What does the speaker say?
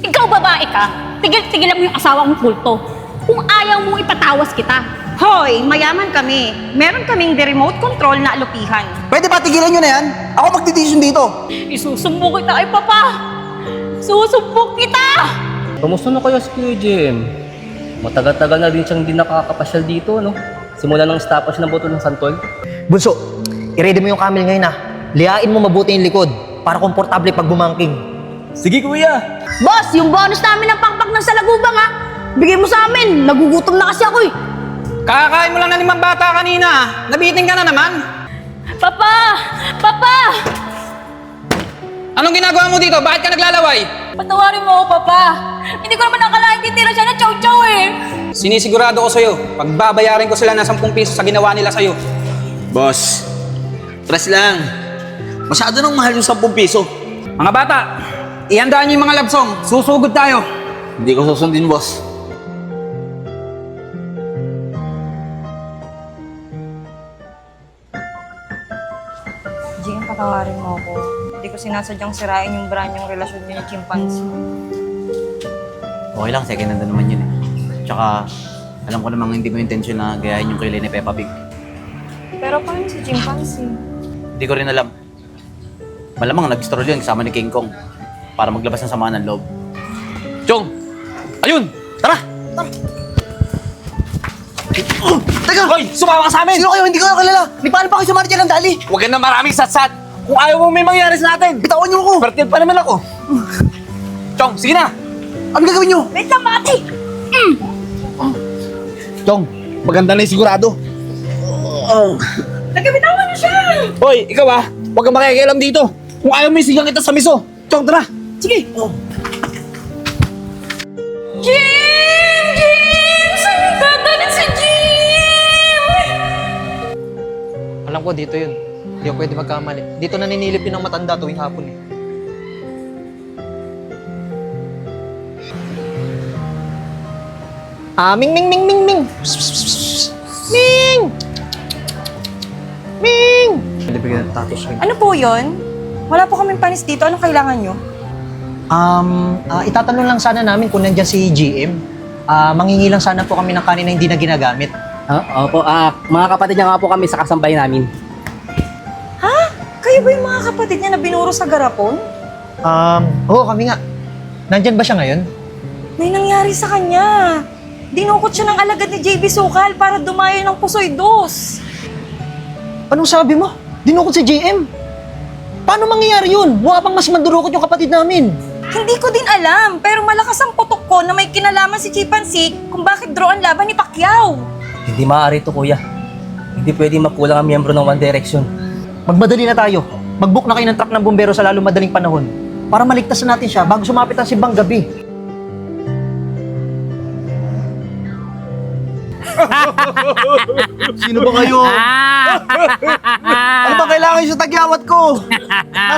Ikaw babae ka, tigil-tigilan mo yung asawa kong kulto. Kung ayaw mo ipatawas kita. Hoy, mayaman kami. Meron kaming the remote control na alupihan. Pwede ba tigilan nyo na yan? Ako magdidesisyon dito. Isusumbong kita kay Papa! Susumbong kita! Kamusta na kaya si Kuya Jem? Matagal-tagal na din siyang di nakakapasyal dito, no? Simula nang stoppage ng boto ng Santol. Bunso, i-ready mo yung camel ngayon na. Liain mo mabuti yung likod para komportable pag bumangking. Sige, Kuya! Boss, yung bonus namin ng pangpak ng salagubang ha. Bigay mo sa amin. Nagugutom na kasi ako eh. Kakakain mo lang na limang bata kanina. Nabiting ka na naman. Papa! Papa! Anong ginagawa mo dito? Bakit ka naglalaway? Patawarin mo ako, Papa! Hindi ko naman nakalain titira siya na chow-chow eh! Sinisigurado ko sa'yo, pagbabayarin ko sila ng 10 piso sa ginawa nila sa'yo. Boss, press lang. Masyado nang mahal yung 10 piso. Mga bata, ihandaan niyo yung mga love song. Susugod tayo. Hindi ko susundin, boss. Jing, patawarin mo ako. Hindi ko sinasadyang sirain yung brand yung relasyon niyo ni Chimpanzee. Okay lang, second hand na naman yun eh. Tsaka, alam ko namang hindi mo intention na gayahin yung kilay ni Peppa Pig. Pero paano si Chimpanzee? Hindi ko rin alam. Malamang nag-stroll yun kasama ni King Kong para maglabas ng sama ng loob. Chong! Ayun! Tara! Teka! Hoy! Sumama ka sa amin! Sino kayo? Hindi ko kayo kilala. Di paano pa kayo sumari dyan ng dali? Huwag ka na maraming satsat! Kung ayaw mo may mangyari sa atin! Bitawan niyo ako! Fertile pa naman ako! Chong, sige na! Ano gagawin niyo? Wait lang, Mati. Chong, maganda na yung sigurado. Nagkabitawan niyo siya! Hoy, ikaw ah! Huwag kang makikialam dito! Kung ayaw mo isigang kita sa miso! Chong, tara! Sige! Jim! Jim! Saan yung dadalit si Jim? Alam ko dito yun. Hindi ako pwede magkamali. Dito naninilip yun ng matanda tuwing hapon eh. Ah, ming ming ming ming ming. Ming! Ming! Pwede bigyan ng tatos. Ano po yun? Wala po kaming panis dito. Anong kailangan niyo? Um, ah, itatanong lang sana namin kung nandyan si GM. Ah, mangingi lang sana po kami ng kanin na hindi na ginagamit. Ah, opo, ah, mga kapatid niya nga po kami sa kasambay namin. Ha? Kayo ba yung mga kapatid niya na binuro sa garapon? Um, oo, kami nga. Nandyan ba siya ngayon? May nangyari sa kanya. Dinukot siya ng alagad ni JB Sukal para dumayo ng Pusoy Dos. Anong sabi mo? Dinukot si GM? Paano mangyayari yun? Mukha pang mas mandurukot yung kapatid namin. Hindi ko din alam, pero malakas ang putok ko na may kinalaman si Chimpanzee kung bakit draw ang laban ni Pacquiao. Hindi maaari to, Kuya. Hindi pwede makulang ang miyembro ng One Direction. Magmadali na tayo. Mag-book na kayo ng truck ng bumbero sa lalo madaling panahon. Para maligtas na natin siya bago sumapit ang simbang gabi. Sino ba kayo? ano ba kailangan yung sa tagyawat ko?